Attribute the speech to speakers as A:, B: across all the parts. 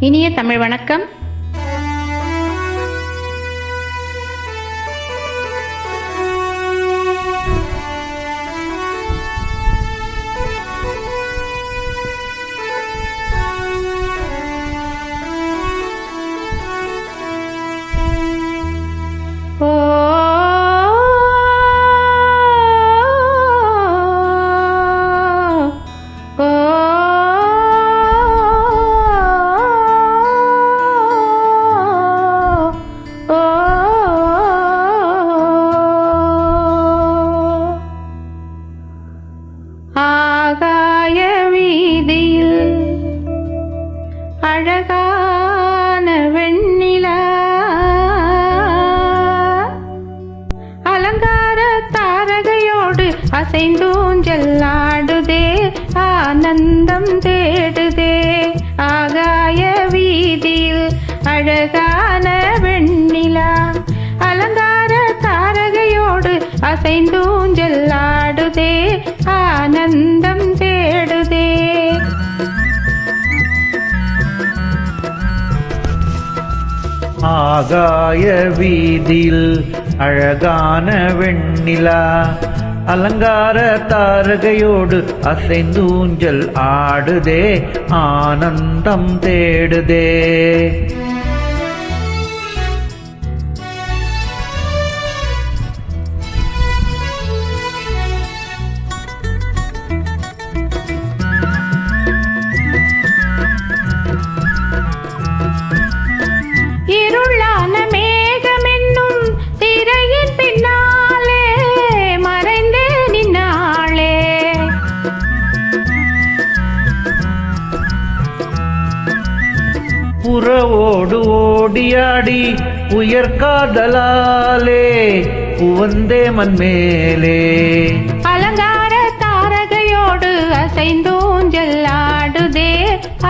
A: இனிய தமிழ் வணக்கம். அழகான வெண்ணிலா. அலங்கார தாரகையோடு அசைந்தூஞ்சல்லாடுதே ஆனந்தம் தேடுதே. ஆகாய வீதியில் அழகான வெண்ணிலா. அலங்கார தாரகையோடு அசைந்தூஞ்சல்
B: ஆகாய வீதியில் அழகான வெண்ணிலா அலங்கார தாரகையோடு அசைந்தூஞ்சல் ஆடுதே ஆனந்தம் தேடுதே. ஓடியாடி உயர்காதலாலே உவந்தே மண்மேலே.
A: அலங்கார தாரகையோடு அசைந்தூஞ்சல் ஆடுதே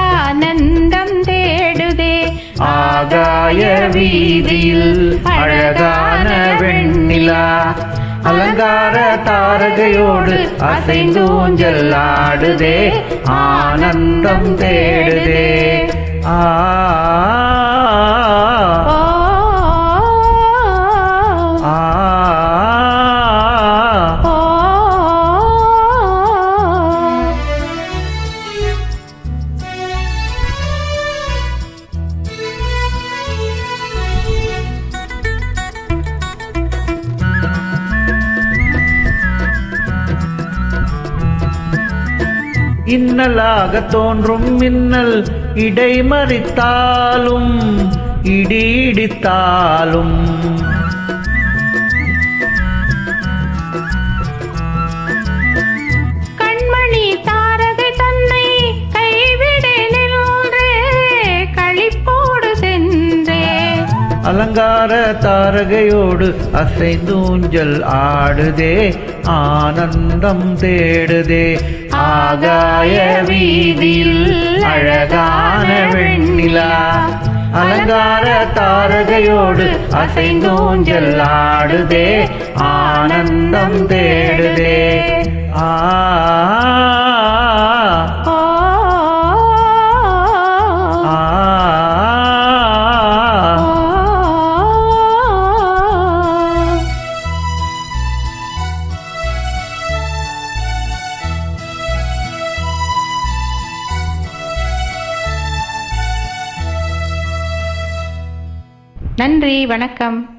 A: ஆனந்தம் தேடுதே.
B: ஆகாய வீதியில் அழகான வெண்ணிலா அலங்கார தாரகையோடு அசைந்தூஞ்சல் ஆடுதே ஆனந்தம் தேடுதே. ஆ இன்னலாக தோன்றும் மின்னல் இடைமறித்தாலும் இடி இடித்தாலும் அலங்கார தாரகையோடு அசைந்தூஞ்சல் ஆடுதே ஆனந்தம் தேடுதே. ஆகாய வீதியில் அழகான வெண்ணிலா. அலங்கார தாரகையோடு அசைந்தூஞ்சல் ஆடுதே ஆனந்தம் தேடுதே.
A: நன்றி வணக்கம்.